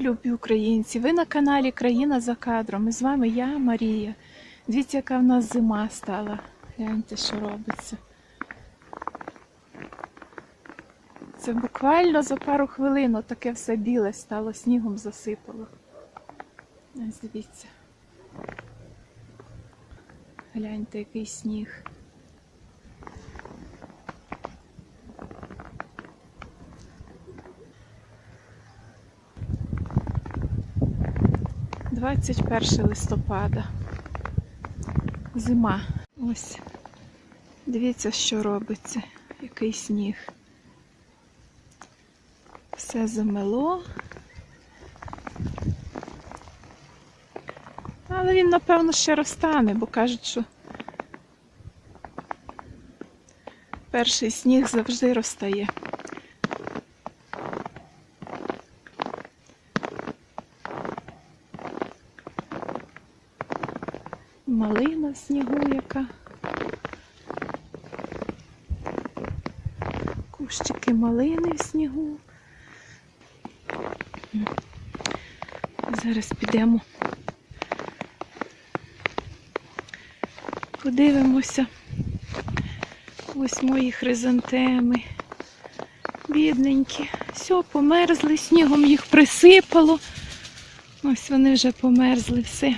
любі українці! Ви на каналі Країна за кадром. І з вами я, Марія. Дивіться, яка в нас зима стала. Гляньте, що робиться. Це буквально за пару хвилин таке все біле стало, снігом засипало. Ось дивіться. Гляньте, який сніг. Двадцять перше листопада. Зима. Ось. Дивіться, що робиться. Який сніг. Все замело. Але він, напевно, ще розтане, бо кажуть, що перший сніг завжди розтає. Малина в снігу яка. Кущики малини в снігу. Зараз підемо. Подивимося. Ось мої хризантеми. Бідненькі. Все, померзли, снігом їх присипало. Ось вони вже померзли все.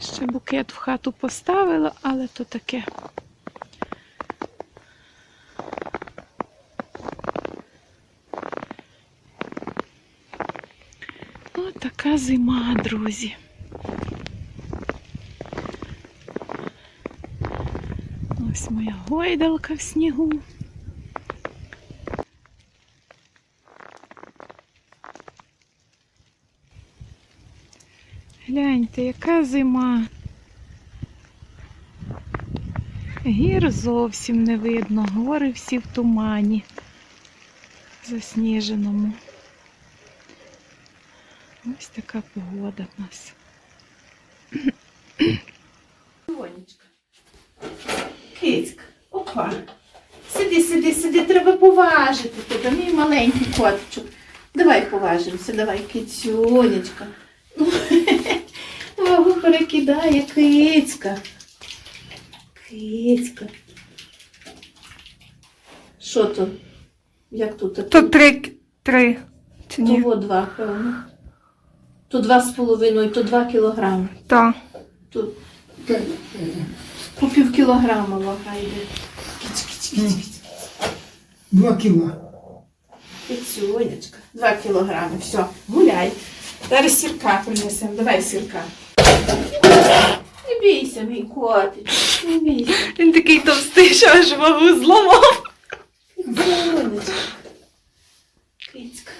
Ще букет в хату поставила, але то таке. О, така зима, друзі. Ось моя гойдалка в снігу. Гляньте, яка зима. Гір зовсім не видно, гори всі в тумані засніженому. Ось така погода в нас. Сонечка. Кицька. Опа. Сиди, сиди, сиди, треба поважити тебе, мій маленький котичок. Давай поважимося, давай, кицюнечка. Вагу перекидає кицька. Кицька. Що то? Як тут? таке? То три, три. Чи ні? Того два, певно. То два з половиною, то два кілограми. Так. Тут по пів кілограма вага йде. Два кіла. Піцюнечка. Два кілограми. Все, гуляй. Зараз сірка принесемо. Давай сірка. Не бійся, мій котик. Не бійся. Він такий товстий, що аж вагу зламав. Кицька.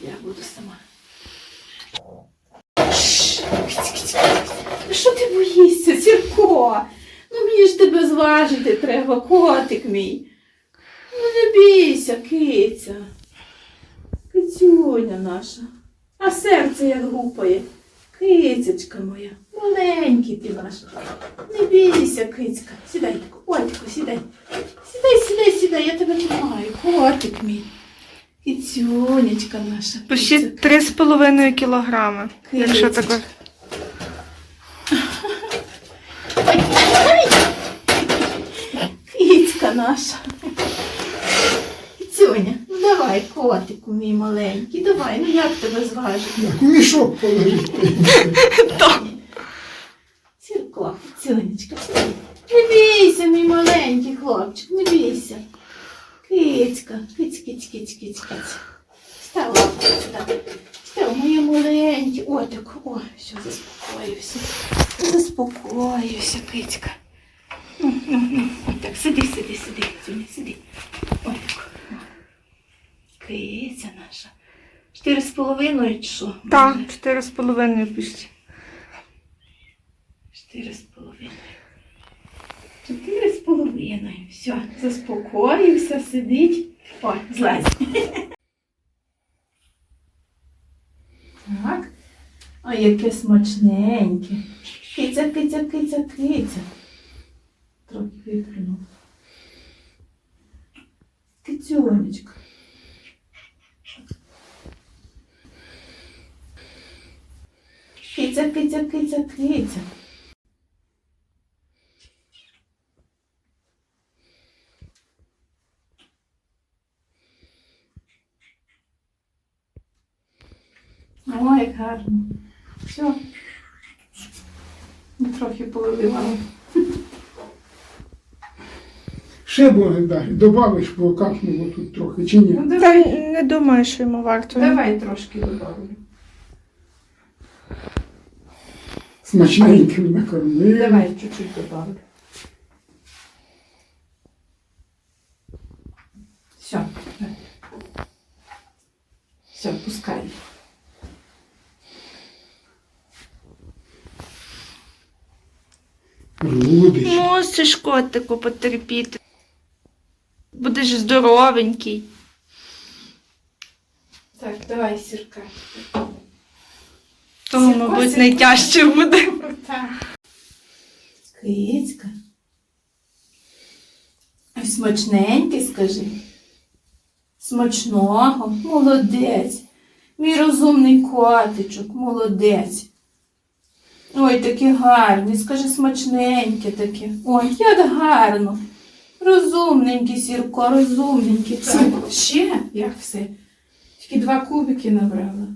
Я буду сама. Що ти боїшся, Сірко? Ну мені ж тебе зважити треба, котик мій. Ну не бійся, киця. Кицюня наша. А серце як гупає. Кицечка моя, маленький ти наш. Не бійся, кицька. Сідай, котику, сідай. Сідай, сідай, сідай, я тебе тримаю. Котик мій. Кицюнечка наша. Почти киця. три з половиною кілограми. Якщо Киця. так. Ой, ой. Кицька наша. Давай, котику мій маленький, давай, ну як тебе зважити? Як у мішок положив. Сірко, Кицюнечка, не бійся, мій маленький хлопчик, не бійся. Кицька, киць, киць, киць, киць, киць. Став сюди. Став моє маленьке. О, так, о, все, заспокоївся. Заспокоївся, кицька. Ну, ну, ну, так, сиди, сиди, сиди, сиди. О, так. О. Киця наша. Чотири з половиною чи що? Так, чотири з половиною почти. Чотири з половиною. Чотири з половиною. Все, заспокоївся, сидить. О, злазь. Так. А яке смачненьке. Киця, киця, киця, киця. Трохи виплюнув. Кицюнечка. Киця, киця, киця, киця. Ой, як гарно. Все. Ми трохи повиливали. Ще буде далі. Добавиш, бо капнуло тут трохи, чи ні? Ну, Та давай, не думаю, що йому варто. давай трошки добавлю. Смачненьким накормили. Давай чуть-чуть добавлю. Все. Все, пускай. Рудиш. Мусиш котику потерпіти. Будеш здоровенький. Так, давай сірка. Мабуть, найтяжче буде. Кицька. Смачненький, скажи. Смачного, молодець. Мій розумний котичок, молодець. Ой, такий гарний, скажи смачненьке таке. Ой, як гарно. Розумненький, Сірко, розумненький. Так, ще як все. Тільки два кубики набрала.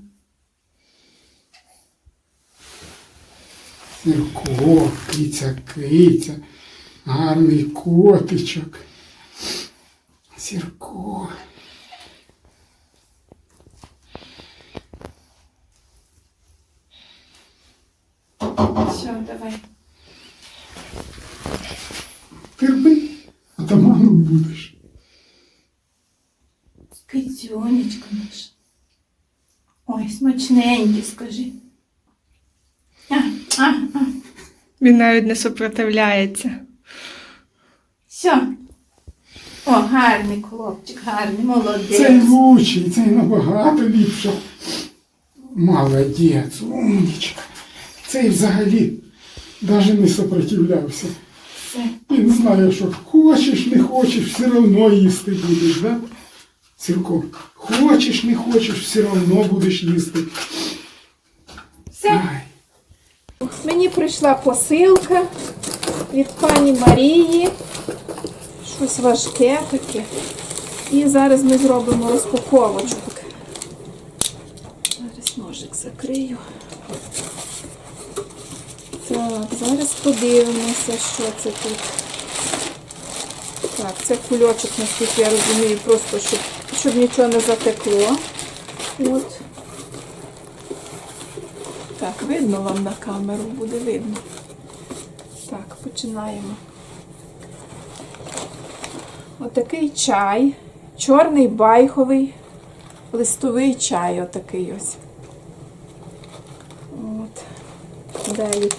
Сірко, киця, киця. Гарний котичок. Сірко. Все, давай. Терпи, атаманом будеш. Кицюнечка наша. Ой, смачненький, скажи. Він навіть не супротивляється. Все. О, гарний хлопчик, гарний, молодець. Цей лучший, цей набагато ліпше. Молодець, умничка. Цей взагалі навіть не сопротивлявся. Він знає, що хочеш, не хочеш, все одно їсти будеш, да? Сірко, хочеш, не хочеш, все одно будеш їсти. Все. Ай, Мені прийшла посилка від пані Марії. Щось важке таке. І зараз ми зробимо розпаковочку. Зараз ножик закрию. Так, зараз подивимося, що це тут. Так, це кульочок, наскільки я розумію, просто щоб, щоб нічого не затекло. От. Так, видно вам на камеру, буде видно. Так, починаємо. Отакий чай, чорний байховий листовий чай, отакий ось. От. Далі.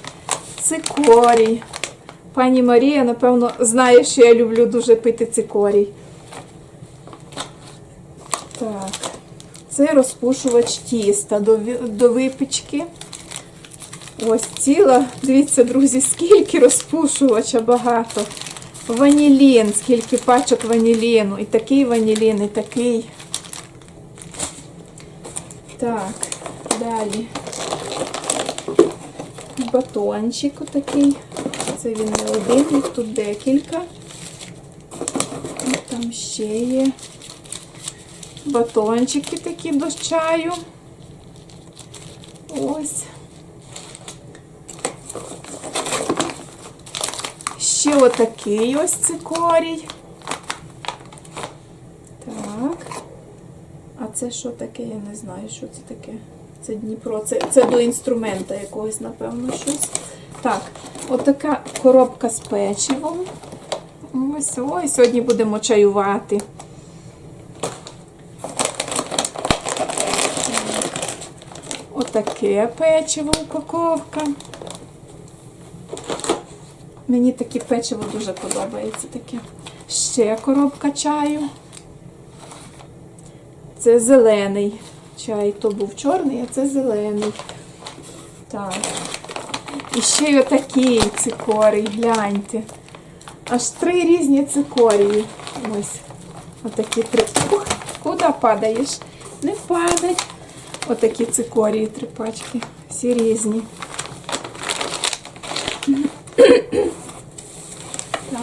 Цикорій. Пані Марія, напевно, знає, що я люблю дуже пити цикорій. Так. Це розпушувач тіста до, випічки. Ось ціла, дивіться, друзі, скільки розпушувача багато. Ванілін, скільки пачок ваніліну. І такий ванілін, і такий. Так, далі. Батончик отакий. Це він не один, їх тут декілька. І там ще є батончики такі до чаю. Ось. Ще отакий ось цикорій. Так. А це що таке? Я не знаю, що це таке. Це Дніпро. Це, це до інструмента якогось, напевно, щось. Так, отака коробка з печивом. Ось, ой, сьогодні будемо чаювати. Отаке печиво упаковка. Мені таке печиво дуже подобається таке. Ще коробка чаю. Це зелений чай. То був чорний, а це зелений. Так. І ще й отакий цикорій, гляньте. Аж три різні цикорії. Ось. Отакі три. Ух, куди падаєш? Не падай. Отакі цикорії три пачки. Всі різні. Так.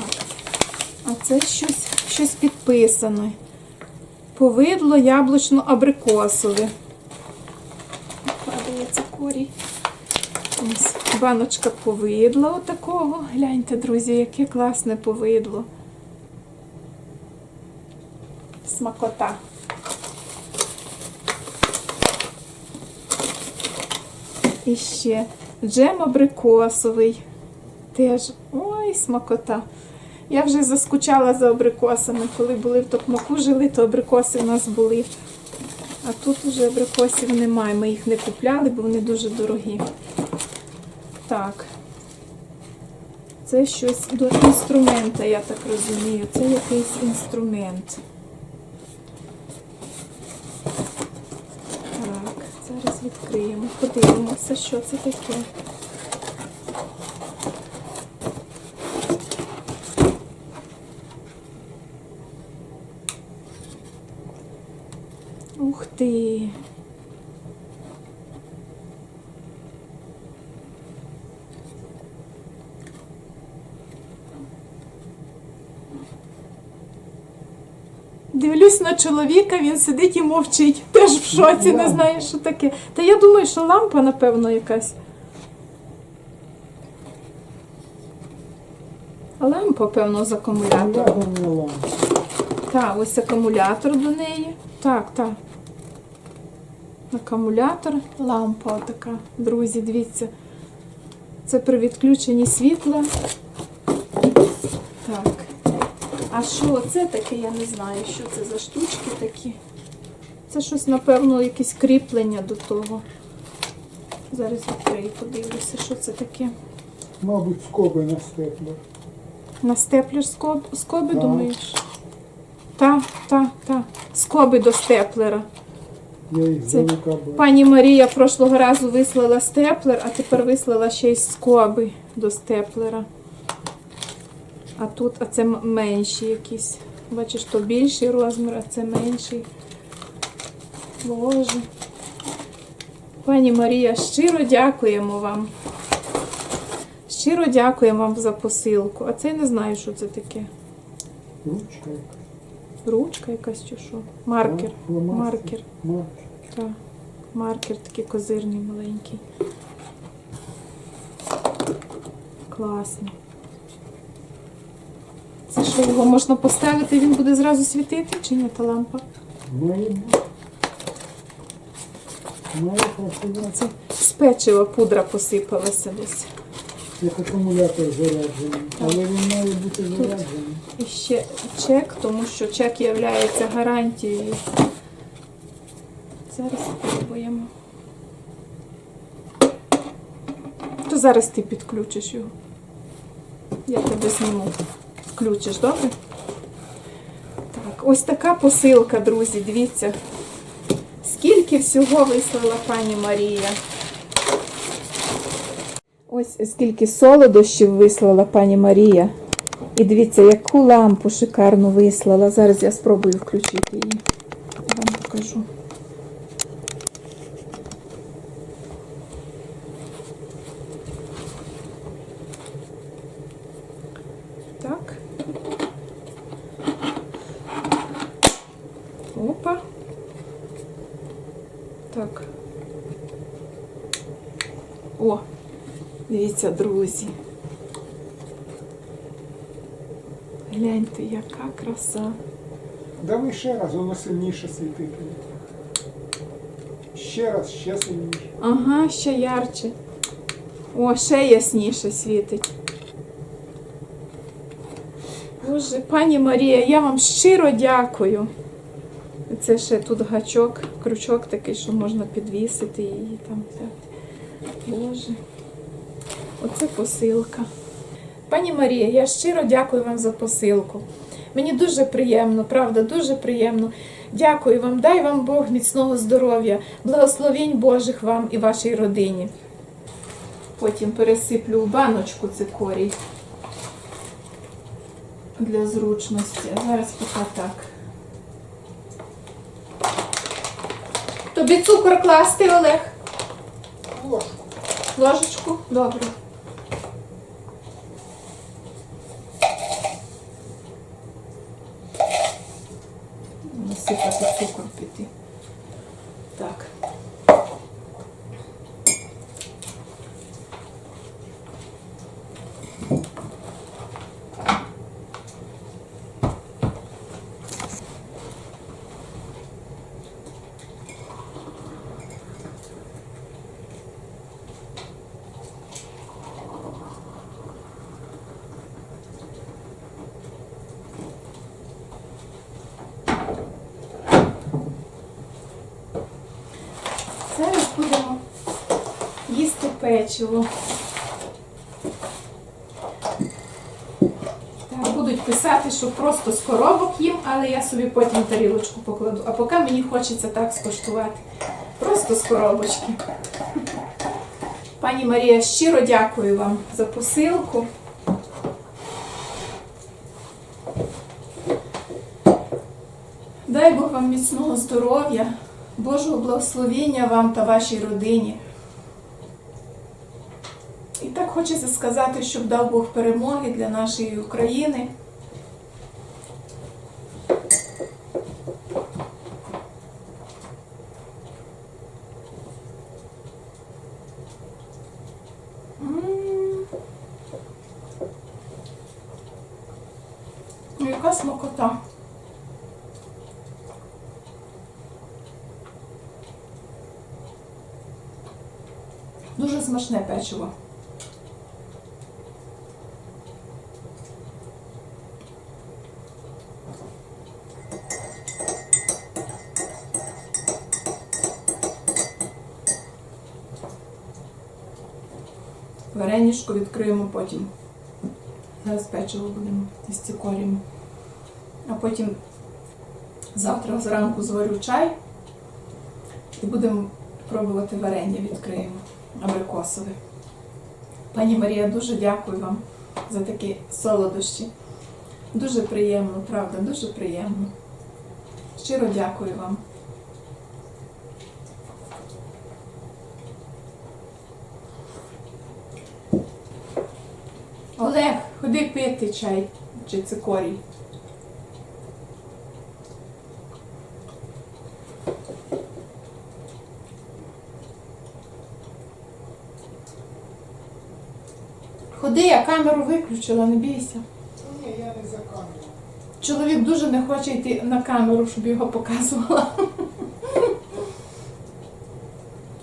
А це щось, щось підписане. Повидло яблучно-абрикосове. Падає цикорій. Ось баночка повидла отакого. Гляньте, друзі, яке класне повидло. Смакота. І ще джем абрикосовий. Теж. Ой, смакота. Я вже заскучала за абрикосами. Коли були в Токмаку жили, то абрикоси в нас були. А тут вже абрикосів немає. Ми їх не купляли, бо вони дуже дорогі. Так. Це щось до інструмента, я так розумію. Це якийсь інструмент. Так, зараз відкриємо, подивимося, що це таке. Ух ти! Дивлюсь на чоловіка, він сидить і мовчить. Теж в шоці, не знає, що таке. Та я думаю, що лампа, напевно, якась. Лампа, певно, з акумулятором. Так, ось акумулятор до неї. Так, так. Акумулятор, лампа така. Друзі, дивіться. Це при відключенні світла. Так. А що це таке, я не знаю, що це за штучки такі. Це щось, напевно, якесь кріплення до того. Зараз відкрию, подивлюся, що це таке. Мабуть, скоби на степлер. На степлер скоб, скоби, Так. думаєш? Так, так, так. Скоби до степлера. Я їх Це. Пані Марія прошлого разу вислала степлер, а тепер вислала ще й скоби до степлера. А тут, а це менші якісь. Бачиш, то більший розмір, а це менший. Боже. Пані Марія, щиро дякуємо вам. Щиро дякуємо вам за посилку. А це я не знаю, що це таке. Ручка. Ручка якась чи що? Маркер. Маркер. Маркер. Так, маркер такий козирний маленький. Класний. Що, його можна поставити, він буде зразу світити чи ні та лампа? Це з печива пудра посипалася десь. Як акумулятор заряджений. Але він має бути заряджений. І ще чек, тому що чек є гарантією. Зараз спробуємо. То зараз ти підключиш його. Я тебе зніму. Включиш, добре? Так, ось така посилка, друзі, дивіться. Скільки всього вислала пані Марія. Ось скільки солодощів вислала пані Марія. І дивіться, яку лампу шикарну вислала. Зараз я спробую включити її. Я вам покажу. Так. Опа. Так. О, дивіться, друзі. Гляньте, яка краса. Давай ще раз, воно сильніше світить. Ще раз, ще сильніше. Ага, ще ярче. О, ще ясніше світить. Боже, пані Марія, я вам щиро дякую. Це ще тут гачок, крючок такий, що можна підвісити її там взяти. Боже. Оце посилка. Пані Марія, я щиро дякую вам за посилку. Мені дуже приємно, правда, дуже приємно. Дякую вам, дай вам Бог міцного здоров'я, благословінь Божих вам і вашій родині. Потім пересиплю в баночку цикорій для зручності. Зараз поки так. Тобі цукор класти, Олег? Ложку. Ложечку? Добре. Насипати цукор піти. Так. Зараз будемо їсти печиво. Будуть писати, що просто з коробок їм, але я собі потім тарілочку покладу. А поки мені хочеться так скоштувати. Просто з коробочки. Пані Марія, щиро дякую вам за посилку. Дай Бог вам міцного здоров'я, Божого благословіння вам та вашій родині. І так хочеться сказати, щоб дав Бог перемоги для нашої України. М. Ну, Яка смакота. Дуже смачне печиво. Варенішко відкриємо потім. Зараз печиво будемо із цикорієм. А потім завтра зранку зварю чай і будемо пробувати варення відкриємо абрикосове. Пані Марія, дуже дякую вам за такі солодощі. Дуже приємно, правда, дуже приємно. Щиро дякую вам. Олег, ходи пити чай чи цикорій. Ходи, я камеру виключила, не бійся. Ні, я не за камеру. Чоловік дуже не хоче йти на камеру, щоб його показувала.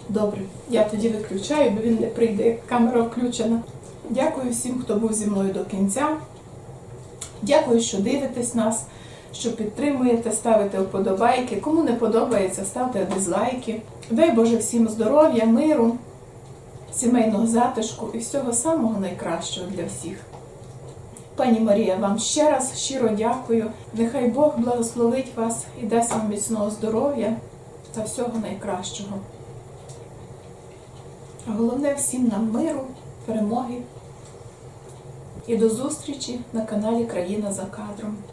Добре, я тоді виключаю, бо він не прийде, як камера включена. Дякую всім, хто був зі мною до кінця. Dякую, що дивитесь нас, що підтримуєте, ставите вподобайки. Кому не подобається, ставте дизлайки. Дай Боже всім здоров'я, миру, сімейного затишку і всього самого найкращого для всіх. Пані Марія, вам ще раз щиро дякую. Нехай Бог благословить вас і дасть вам міцного здоров'я та всього найкращого. Головне всім нам миру, перемоги і до зустрічі на каналі Країна за кадром.